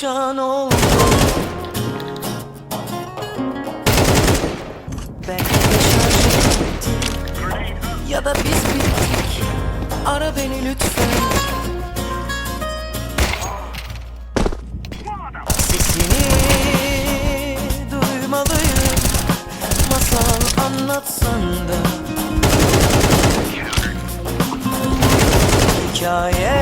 Perişan oldum. Belki de Ya da biz bittik Ara beni lütfen. Sesini duymalıyım. Masal anlatsan da. Hikaye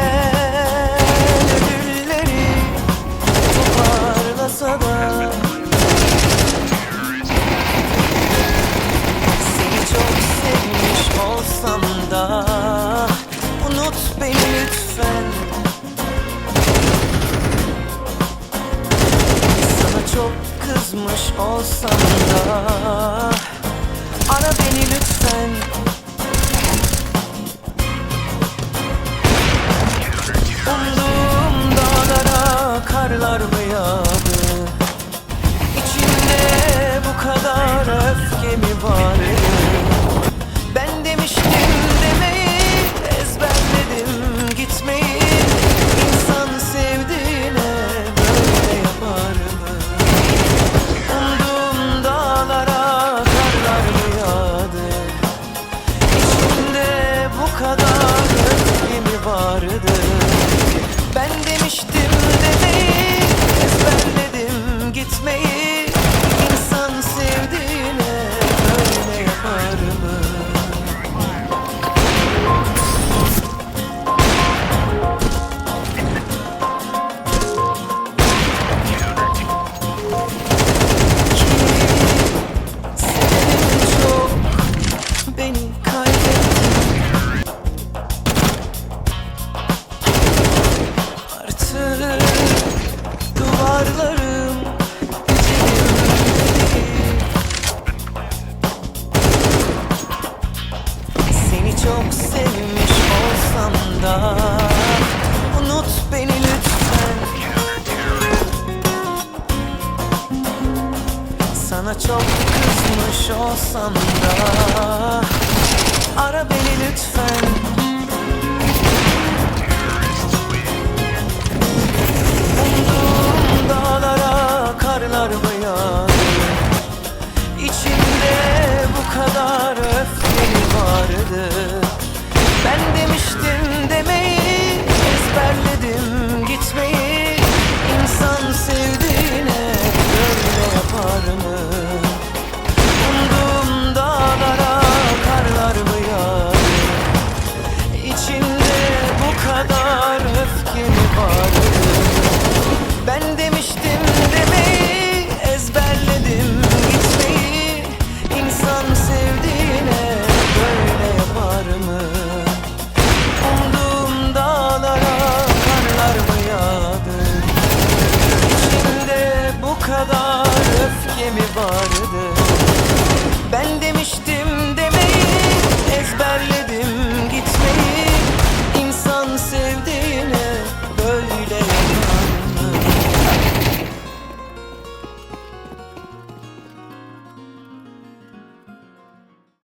kızmış olsam da. Ara beni lütfen. Umduğum dağlara karlar mı yağdı? İçimde bu kadar öfke mi vardı vardı. Ben demiştim Seni çok sevmiş olsam da Unut beni lütfen. Sana çok kızmış olsam da Ara beni lütfen Verstehe